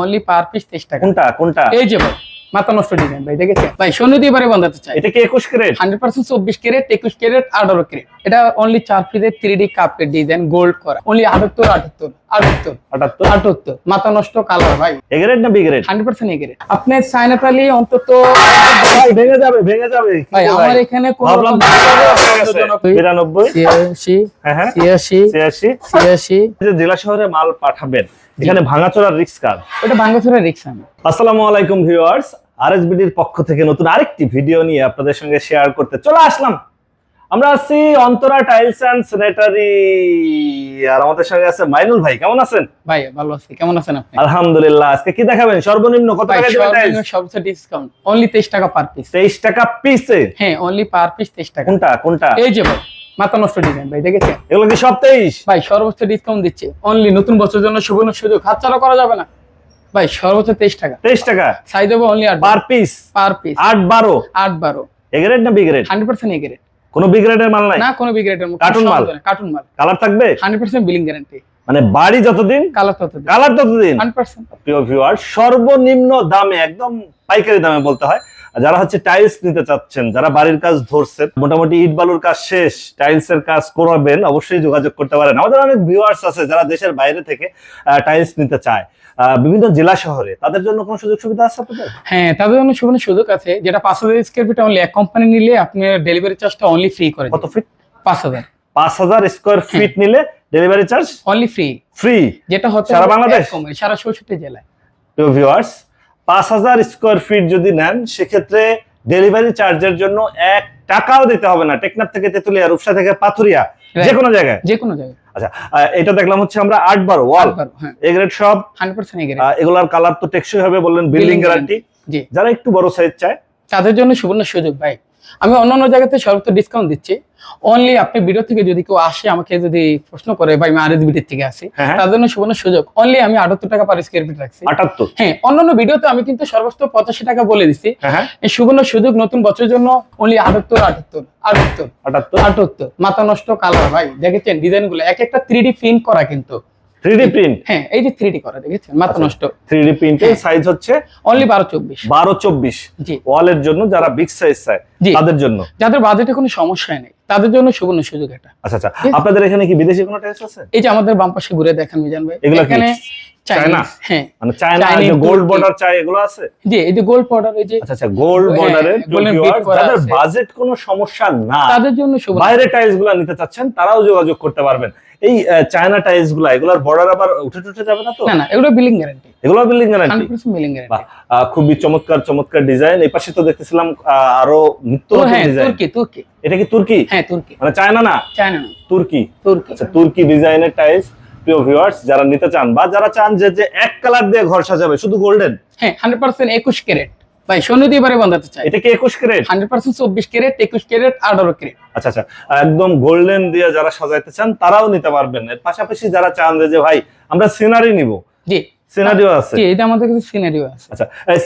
Only per piece তেইশ টাকা। কোনটা কোনটা? এই যে ভাই মাথা নষ্ট ডিজাইন ভাই দেখেছেন? ভাই শূন্য দিয়ে বারে বাঁধাতে চাই। এটা কি একুশ ক্যারেট? হান্ড্রেড পার্সেন্ট চব্বিশ ক্যারেট একুশ ক্যারেট আঠারো ক্যারেট। এটা অনলি চার পিসের থ্রি ডি কাপের ডিজাইন গোল্ড করা। অনলি আটাত্তর আটাত্তর আটাত্তর আটাত্তর? আটাত্তর। মাথা নষ্ট কালার ভাই। এ গ্রেড না B grade hundred percent A grade আপনি সাইনাতালি অন্তত ভাই ভেঙে যাবে ভেঙে যাবে। ভাই আমার এখানে কোনো ভাবলাম বিরানব্বই। ছিয়াশি হ্যাঁ হ্যাঁ। ছিয়াশি ছিয়াশি। ছিয়াশি। যে জেলা শহরে মাল পাঠাবেন এখানে ভাঙাচোরার রিক্স কার? ওটা ভাঙাচোরার রিক্স আমি। আসসালামু আলাইকুম ভিউয়ার্স আরএসবিডির পক্ষ থেকে নতুন আরেকটি ভিডিও নিয়ে আপনাদের সঙ্গে শেয়ার করতে চলে আসলাম। আমরা আছি অন্তরা টাইলস অ্যান্ড স্যানিটারি আর আমাদের সঙ্গে আছে মাইনুল ভাই কেমন আছেন? ভাই ভালো আছি। কেমন আছেন আপনি? আলহামদুলিল্লাহ আজকে কি দেখাবেন? সর্বনিম্ন কত টাকা দিবেন টাইলস সবচেয়ে ডিসকাউন্ট অনলি তেইশ টাকা পার পিস 23 টাকা পিসে হ্যাঁ অনলি পার পিস তেইশ টাকা। কোনটা কোনটা? এই যে ভাই মাথা নষ্ট ডিজাইন ভাই দেখেছেন? এগুলো কি সব 23 ভাই সর্বোচ্চ ডিসকাউন্ট দিচ্ছে। অনলি নতুন বছরের জন্য সুবর্ণ সুযোগ হাতছাড়া করা যাবে না। ভাই সর্বোচ্চ তেইশ টাকা। 23 টাকা? সাইজ হবে অনলি আট পার পিস পার পিস 8 12 আট বারো। এ গ্রেড না B grade hundred percent A grade কোনো বি গ্রেডের মাল নাই? না কোনো বিগ্রেডের গ্রেডের মাল? কার্টুন মাল? কালার থাকবে? হান্ড্রেড পার্সেন্ট বিলিং গ্যারান্টি মানে বাড়ি যতদিন কালার ততদিন। কালার ততদিন। হান্ড্রেড পার্সেন্ট প্রিয় ভিউয়ার সর্বনিম্ন দামে একদম পাইকারি দামে বলতে হয় যারা হচ্ছে টাইলস নিতে চাচ্ছেন যারা বাড়ির কাজ ধরছেন মোটামুটি ইট বালুর কাজ শেষ টাইলস এর কাজ করাবেন অবশ্যই যোগাযোগ করতে পারেন। আমাদের অনেক ভিউয়ার্স আছে যারা দেশের বাইরে থেকে টাইলস নিতে চায়। বিভিন্ন জেলা শহরে তাদের জন্য কোনো সুযোগ সুবিধা আছে আপনাদের? হ্যাঁ তাদের জন্য সুবর্ণ সুযোগ আছে। যেটা পাঁচ হাজার স্কোয়ার ফিট অনলি এক কোম্পানি নিলে আপনি ডেলিভারি চার্জটা অনলি ফ্রি করে কত ফিট পাঁচ হাজার। পাঁচ হাজার স্কোয়ার ফিট নিলে delivery charge only free free যেটা হচ্ছে সারা বাংলাদেশ? সারা চৌষট্টি জেলায়। প্রিয় ভিউয়ার্স পাঁচ হাজার স্কোয়ার ফিট যদি নেন সেক্ষেত্রে ডেলিভারি চার্জের জন্য এক টাকাও দিতে হবে না। টেকনাফ থেকে তেতুলিয়া রূপসা থেকে পাথুরিয়া. যে কোনো জায়গায়। যে কোনো জায়গায়। আচ্ছা এটা দেখলাম হচ্ছে আমরা আট বারো ওয়াল। হ্যাঁ। এ গ্রেড সব? এগুলার কালার তো টেকসই হবে বললেন বিল্ডিং গ্যারান্টি জি। যারা একটু বড় সাইজ চায়। তাদের জন্য সুবর্ণ সুযোগ ভাই। আমি অন্যান্য জায়গাতে সর্বোচ্চ ডিসকাউন্ট দিচ্ছি। অনলি আপনি ভিডিও থেকে যদি কেউ আসে আমাকে যদি প্রশ্ন করে ভাই আমি আর ভিডিও থেকে আসি। হ্যাঁ, হ্যাঁ। তার জন্য সুবর্ণ সুযোগ। অনলি আমি আটাত্তর টাকা পার স্কোয়ার ফিট রাখছি। আটাত্তর? হ্যাঁ অন্যান্য ভিডিওতে আমি কিন্তু সর্বোচ্চ পঁচাশি টাকা বলে দিচ্ছি। হ্যাঁ এই সুবর্ণ সুযোগ নতুন বছরের জন্য অনলি আটাত্তর আটাত্তর আটাত্তর। আটাত্তর? আটাত্তর। মাথা নষ্ট কালার ভাই। দেখেছেন ডিজাইনগুলো? এক একটা থ্রি ডি প্রিন্ট করা কিন্তু। থ্রি প্রিন্ট হ্যাঁ এই যে থ্রি করা দেখেছেন? মাথা। নষ্ট। থ্রি প্রিন্টের। সাইজ হচ্ছে অনলি বারো চব্বিশ। বারো চব্বিশ। জি। ওয়ালের জন্য যারা বিগ সাইজ চায় তাদের জন্য। যাদের বাজেটে কোনো সমস্যা নেই তাদের জন্য সুবর্ণ সুযোগ এটা। আচ্ছা আচ্ছা। আপনাদের এখানে কি বিদেশি কোনো টাইলস আছে? এই যে আমাদের বাম পাশে ঘুরে দেখেন মিজান ভাই? এখানে চায়না? হ্যাঁ। মানে চায়না যে গোল্ড বর্ডার চাই এগুলো আছে? জি এই যে গোল্ড পাউডার এই যে আচ্ছা আচ্ছা গোল্ড হ্যাঁ, বর্ডারের golden bead করা যাদের বাজেট কোনো সমস্যা না তাদের জন্য বাইরে টাইলসগুলা নিতে চাচ্ছেন তারাও যোগাযোগ করতে পারবেন। এই চায়না টাইলসগুলা এগুলার বর্ডার আবার উঠে টুটে যাবে না তো? না না এগুলো বিলিং গ্যারান্টি এগুলো বিল্ডিং গ্যারান্টি বিলিং গ্যারান্টি খুবই চমৎকার চমৎকার ডিজাইন এই পাশে তো দেখতেছিলাম আরও নিত্য হ্যাঁ ডিজাইন তুর্কি তুর্কি। এটা কি তুর্কি? হ্যাঁ তুর্কি। মানে চায়না না? চায়না না। তুর্কি। তুর্কি। আচ্ছা তুর্কি ডিজাইনের টাইলস প্রিয় ভিউয়ার্স যারা নিতে চান বা যারা চান যে যে এক কালার দিয়ে ঘর সাজাবে শুধু গোল্ডেন হ্যাঁ হান্ড্রেড পার্সেন্ট একুশ ক্যারেট ভাই দিয়ে বারে বাঁধাতে চাই। এটা কি একুশ ক্যারেট হান্ড্রেড পার্সেন্ট চব্বিশ ক্যারেট একুশ ক্যারেট আঠারো ক্যারেট আচ্ছা আচ্ছা। একদম গোল্ডেন দিয়ে যারা সাজাইতে চান তারাও নিতে পারবেন। এর পাশাপাশি যারা চান যে, যে ভাই আমরা সিনারি নিব। জি। সিনারিও আছে। জি এটা আমাদের কাছে সিনারিও আছে। আচ্ছা এই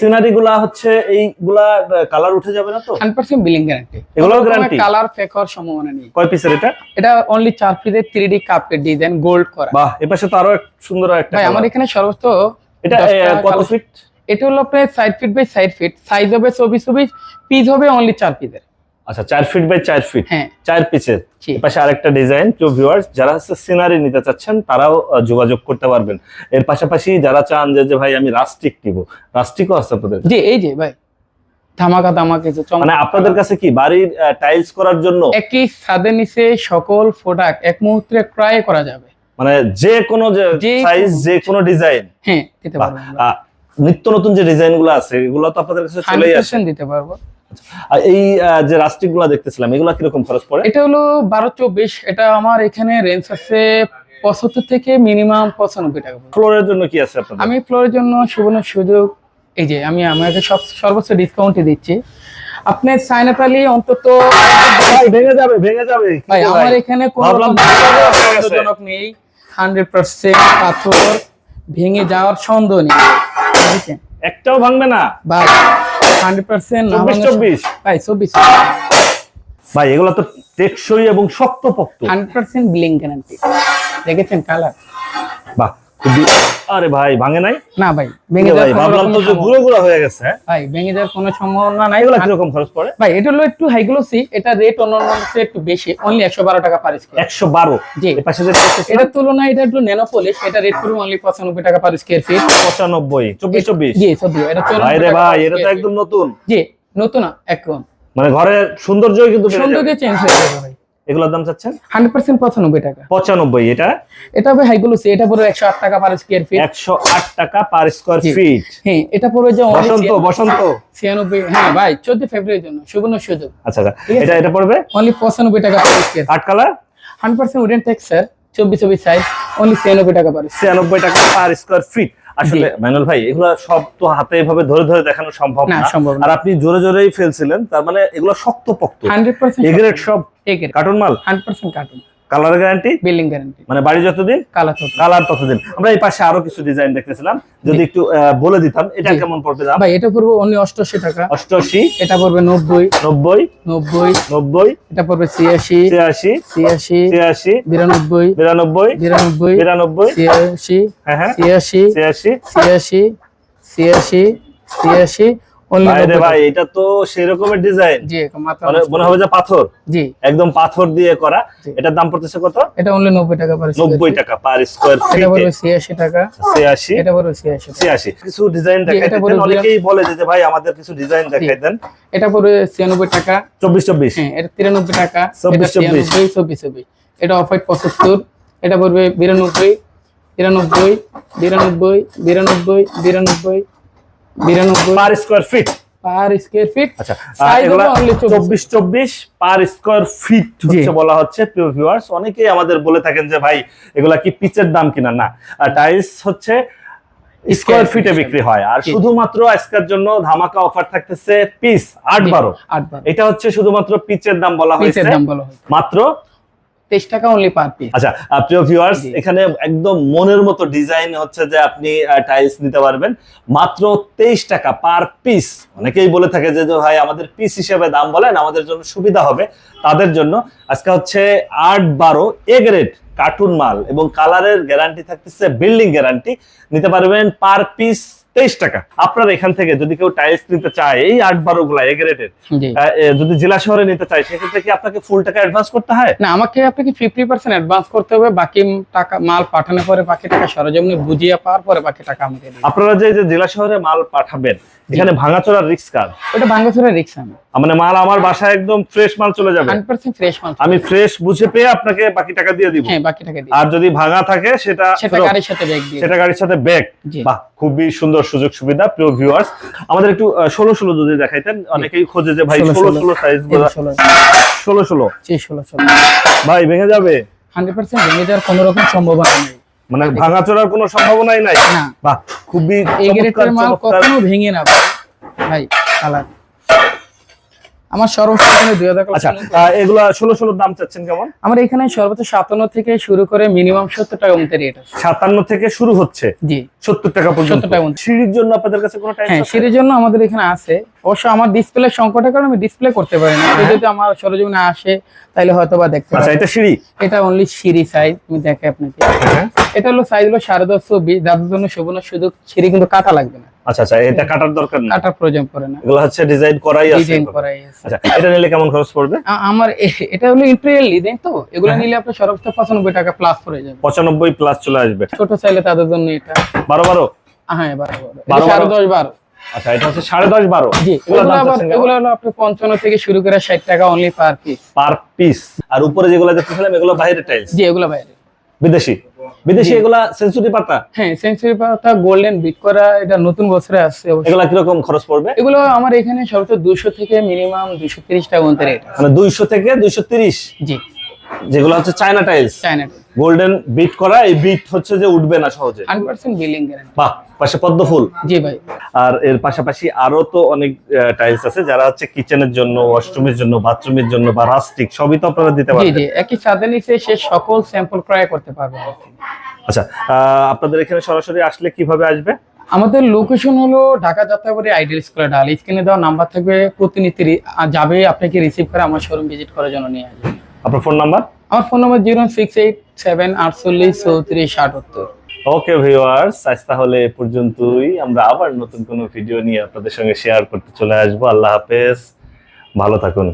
হচ্ছে এইগুলা কালার উঠে যাবে না তো? হান্ড্রেড পার্সেন্ট বিলিং গ্যারান্টি এগুলোও guarantee? কালার ফেক হওয়ার সম্ভাবনা নেই। কয় পিসের এটা? এটা অনলি চার পিসের থ্রি ডি কাপের ডিজাইন গোল্ড করা। বাহ এ পাশে তো আরও সুন্দর একটা ভাই colour। এখানে সর্বোচ্চ এটা কত ফিট এটা হলো আপনার side feet by side feet size হবে চব্বিশ চব্বিশ পিস হবে অনলি চার পিসের আচ্ছা চার ফিট বাই চার ফিট হ্যাঁ। চার পিসের। পাশে আরেকটা ডিজাইন প্রিয় ভিউয়ার্স যারা সিনারি নিতে চাচ্ছেন তারাও যোগাযোগ করতে পারবেন। এর পাশাপাশি যারা চান যে ভাই আমি রাস্টিক নিব রাস্টিকও আছে আপনাদের? জি এই যে ভাই ধামাকা ধামাকা মানে আপনাদের কাছে কি বাড়ির টাইলস করার জন্য? একই ছাদের নিচে সকল প্রোডাক্ট এক মুহূর্তে ক্রয় করা যাবে। মানে যে কোনো যে যে সাইজ কোনো- যে কোনো ডিজাইন হ্যাঁ নিত্য নতুন যে ডিজাইনগুলো আছে এগুলো তো আপনাদের কাছে চলেই আসে। দিতে পারব। আর এই যে রাস্টিকগুলা দেখতেছিলাম এগুলা কীরকম খরচ পড়ে? এটা হলো বারো চব্বিশ এটা আমার এখানে রেঞ্জ আছে পঁচাত্তর থেকে মিনিমাম পঁচানব্বই টাকা ফ্লোরের জন্য কি আছে আপনাদের? আমি ফ্লোরের জন্য সুবর্ণ সুযোগ এই যে আমি আমাকে সব সর্বোচ্চ ডিসকাউন্টে দিচ্ছি। আপনি সাইনাতালি অন্তত ভাই ভেঙে যাবে ভেঙে যাবে। ভাই আমার এখানে কোনো। সন্দেহজনক নেই। হান্ড্রেড পার্সেন্ট পাথর ভেঙে যাওয়ার সন্দেহ নেই? একটাও ভাঙবে না। ভাই ভাই এগুলো তো টেকসই এবং শক্তপোক্ত। Hundred percent billing guarantee. দেখেছেন কালার? বাহ। আরে ভাই ভাঙে নাই? না ভাই ভেঙে ভাই ভাবলাম তো যে সম্ভাবনা- গুঁড়ো গুঁড়ো হয়ে গেছে হ্যাঁ? ভাই ভেঙে যাওয়ার কোনো সম্ভাবনা নাই। এগুলো কীরকম খরচ পড়ে? ভাই এটা হলো একটু হাইগ্লোসি এটা রেট অন্যান্য একটু বেশি অনলি একশো বারো টাকা পার স্কোয়ার একশো বারো? জি। এর পাশে যেটা তুলনায় এটা একটু ন্যানো পলিশ এটা রেট করবে অনলি পঁচানব্বই টাকা পার স্কোয়ার ফিট পঁচানব্বই চব্বিশ চব্বিশ? জি সত্যি এটা ভাই রে ভাই এটা তো একদম নতুন। জি নতুন একদম। মানে ঘরের সৌন্দর্যই কিন্তু সৌন্দর্য চেঞ্জ হয়ে যাবে ভাই। এগুলোর দাম চাচ্ছেন? হান্ড্রেড পার্সেন্ট পঁচানব্বই টাকা। পঁচানব্বই এটা? এটা হবে হাইগ্লোসি এটা পড়বে একশো আট টাকা পার স্কোয়ার ফিট একশো আট টাকা পার স্কোয়ার। ফিট হ্যাঁ এটা পড়বে যে বসন্ত বসন্ত। ছিয়ানব্বই হ্যাঁ ভাই চোদ্দ ফেব্রুয়ারির জন্য সুবর্ণ সুযোগ। আচ্ছা আচ্ছা। এটা এটা পড়বে? অনলি পঁচানব্বই টাকা পার স্কোয়ার আট colour hundred percent wooden texture চব্বিশ চব্বিশ সাইজ অনলি ছিয়ানব্বই টাকা পার ছিয়ানব্বই টাকা পার স্কোয়ার ফিট আসলে মাইনুল ভাই এগুলো সব তো হাতে এভাবে ধরে ধরে দেখানো সম্ভব না আর আপনি জোরে জোরেই ফেলছিলেন তার মানে এগুলো শক্ত পক্ত হান্ড্রেড পার্সেন্ট এগ্রেড সব এগের কার্টুন মাল? Hundred percent carton. Colour guarantee building guarantee মানে বাড়ি যতদিন? কালার কালার ততদিন। আমরা এই পাশে আরও কিছু ডিজাইন দেখতেছিলাম। যদি একটু বলে দিতাম এটা কেমন পড়বে দাম? ভাই এটা পড়বে অনলি 88 টাকা। 88 এটা পড়বে 90 90 90 90 এটা পড়বে 86 86 86 86 92 92 92 92 86 হ্যাঁ 86 86 86 86 86 বাইরে ভাই এটা তো সেই রকমের ডিজাইন মানে মনে হবে যে পাথর। জি। একদম পাথর দিয়ে করা। এটার দাম পড়তেছে কত? এটা অনলি 90 টাকা পার টাকা পার স্কয়ার এটা পড়বে টাকা। বলে যে ভাই আমাদের কিছু ডিজাইন দেখাই এটা পড়বে 96 টাকা। 24 24 হ্যাঁ এটা টাকা। 24 24 24 24 এটা অফ হোয়াইট এটা পড়বে 92 93 92 92 92 92 বিরানব্বই per square feet. Per square feet. আচ্ছা Size এগুলা 24 চব্বিশ। চব্বিশ পার স্কোয়ার ফিট হচ্ছে বলা হচ্ছে প্রিয় ভিউয়ার্স অনেকেই আমাদের বলে থাকেন যে ভাই এগুলা কি পিচের দাম কিনা? না টাইলস হচ্ছে স্কোয়ার ফিটে বিক্রি হয়। আর শুধুমাত্র আজকের জন্য ধামাকা অফার থাকতেছে পিস আট বারো। আট এটা হচ্ছে শুধুমাত্র পিচের দাম বলা হয়েছে। হয় মাত্র তেইশ টাকা অনলি পার পিস আচ্ছা প্রিয় ভিউয়ার্স এখানে একদম মনের মতো ডিজাইন হচ্ছে যে আপনি টাইলস নিতে পারবেন। মাত্র তেইশ টাকা পার পিস অনেকেই বলে থাকে যে ভাই আমাদের পিস হিসেবে দাম বলেন আমাদের জন্য সুবিধা হবে তাদের জন্য। আজকে হচ্ছে আট বারো এ গ্রেড কার্টুন মাল এবং কালারের গ্যারান্টি থাকতেছে বিল্ডিং গ্যারান্টি নিতে পারবেন পার পিস তেইশ টাকা। আপনার এখান থেকে যদি কেউ টাইলস নিতে চায় এই আট বারো গুলা এ গ্রেডের জি। যদি জেলা শহরে নিতে চায় সেক্ষেত্রে কি আপনাকে ফুল টাকা অ্যাডভান্স করতে হয়? না আমাকে আপনাকে ফিফটি পার্সেন্ট অ্যাডভান্স করতে হবে বাকি টাকা মাল পাঠানোর পরে বাকি টাকা সরজমিনে বুঝিয়ে পাওয়ার পরে বাকি টাকা আমাকে দিবে আপনারা যে জেলা শহরে মাল পাঠাবেন এখানে ভাঙাচোরার রিস্ক কার? ওটা ভাঙ্গাচুরা রিক্স আমি। মানে মাল আমার বাসায় একদম ফ্রেশ মাল চলে যাবে। হান্ড্রেড পার্সেন্ট ফ্রেশ মাল আমি ফ্রেশ বুঝে পেয়ে আপনাকে বাকি টাকা দিয়ে দিব। হ্যাঁ বাকি টাকা দিই আর যদি ভাঙা থাকে সেটা সেটা গাড়ির সাথে ব্যাগ দিয়ে সেটা গাড়ির সাথে ব্যাগ। বাহ খুবই সুন্দর সুযোগ সুবিধা প্রিয় ভিউয়ার্স আমাদের একটু ষোলো ষোলো যদি দেখাইতেন অনেকেই খোঁজে যে ভাই ষোলো ষোলো সাইজ ষোলো ষোলো। ষোলো ষোলো? ভাই ভেঙে যাবে? হান্ড্রেড পার্সেন্ট ভেঙে যাওয়ার কোনো রকম সম্ভাবনা নেই। মানে ভাঙাচোরার কোনো সম্ভাবনাই নাই? না। বাহ খুবই এই গ্রেটের মাল কখনো ভেঙে না ভাই। ভাই কালার। আমার সর্বোচ্চ দুই হাজার আচ্ছা এগুলা ষোলো ষোলোর দাম চাচ্ছেন কেমন? আমার এখানে সর্বোচ্চ সাতান্ন থেকে শুরু করে মিনিমাম সত্তর টাকা মতো রেট আছে। সাতান্ন থেকে শুরু হচ্ছে? জি। সত্তর টাকা পর্যন্ত। 70 টাকা পর্যন্ত। সিঁড়ির জন্য আপনাদের কাছে কোনো টাইম হ্যাঁ সিঁড়ির জন্য আমাদের এখানে আছে। অবশ্য আমার ডিসপ্লে সংকটের কারণে আমি ডিসপ্লে করতে পারি না। যদি আমার সরজমিনে আসে তাহলে হয়তো বা দেখতে আচ্ছা পাবে এটা সিঁড়ি? এটা অনলি সিঁড়ি সাইজ আমি দেখাই আপনাকে। হ্যাঁ। এটা হলো সাইজ হলো সাড়ে দশ বিশ যাদের জন্য সুবর্ণ সুযোগ সিঁড়ি কিন্তু কাটা লাগবে না। আচ্ছা আচ্ছা এটা কাটার দরকার না কাটার প্রয়োজন পড়ে না। এগুলো হচ্ছে ডিজাইন করাই আছে ডিজাইন করাই আছে। আচ্ছা এটা নিলে কেমন খরচ পড়বে? আমার এটা হলো ইম্পেরিয়াল ডিজাইন তো। এগুলো হ্যাঁ। নিলে আপনার সর্বোচ্চ পঁচানব্বই টাকা প্লাস পড়ে যাবে। পঁচানব্বই প্লাস চলে আসবে। ছোট চাইলে তাদের জন্য এটা। বারো বারো? হ্যাঁ আচ্ছা এটা হচ্ছে জি এগুলো হলো আপনার পঞ্চান্ন থেকে শুরু করে ষাট টাকা only per piece per piece আর উপরে যেগুলো দেখতেছিলাম এগুলো বাইরের টাইলস জি এগুলো বাইরে। বিদেশি? বিদেশি এগুলা সেঞ্চুরি পাতা? হ্যাঁ সেঞ্চুরি পাতা গোল্ডেন বিট করা এটা নতুন বছরে আসছে। এগুলা কীরকম খরচ পড়বে? এগুলো আমার এখানে সর্বোচ্চ দুশো থেকে মিনিমাম দুশো তিরিশ টাকা মতো রেট মানে দুইশো থেকে দুইশো তিরিশ? জি। যেগুলো হচ্ছে চায়না টাইলস চায়না গোল্ডেন বিট করা এই বিট হচ্ছে যে উঠবে না সহজে। হান্ড্রেড পার্সেন্ট বিলিং গ্যারান্টি বাহ পাশে পদ্ম ফুল। জি ভাই। আর এর পাশাপাশি আরও তো অনেক টাইলস আছে যারা হচ্ছে কিচেনের জন্য ওয়াশরুমের জন্য বাথরুমের জন্য বা রাস্টিক সবই তো আপনারা দিতে পারবেন। জি জি একই ছাদে নিচে সে সকল স্যাম্পল ক্রয় করতে পারবে। আচ্ছা আপনাদের এখানে সরাসরি আসলে কীভাবে আসবে? আমাদের লোকেশন হলো ঢাকা যাত্রাবাড়ি আইডিয়াল স্কুলের ডাল। স্ক্রিনে দেওয়া নাম্বার থাকবে প্রতিনিধি যাবে আপনাকে রিসিভ করে আমার শোরুম ভিজিট করার জন্য নিয়ে আসবে। আপনার ফোন নাম্বার আমার phone number zero six eight seven আটচল্লিশ চৌত্রিশ আটাত্তর ওকে ভিউয়ার্স আজ তাহলে এ পর্যন্তই। আমরা আবার নতুন কোনো ভিডিও নিয়ে আপনাদের সঙ্গে শেয়ার করতে চলে আসব। আল্লাহ হাফেজ। ভালো থাকুন।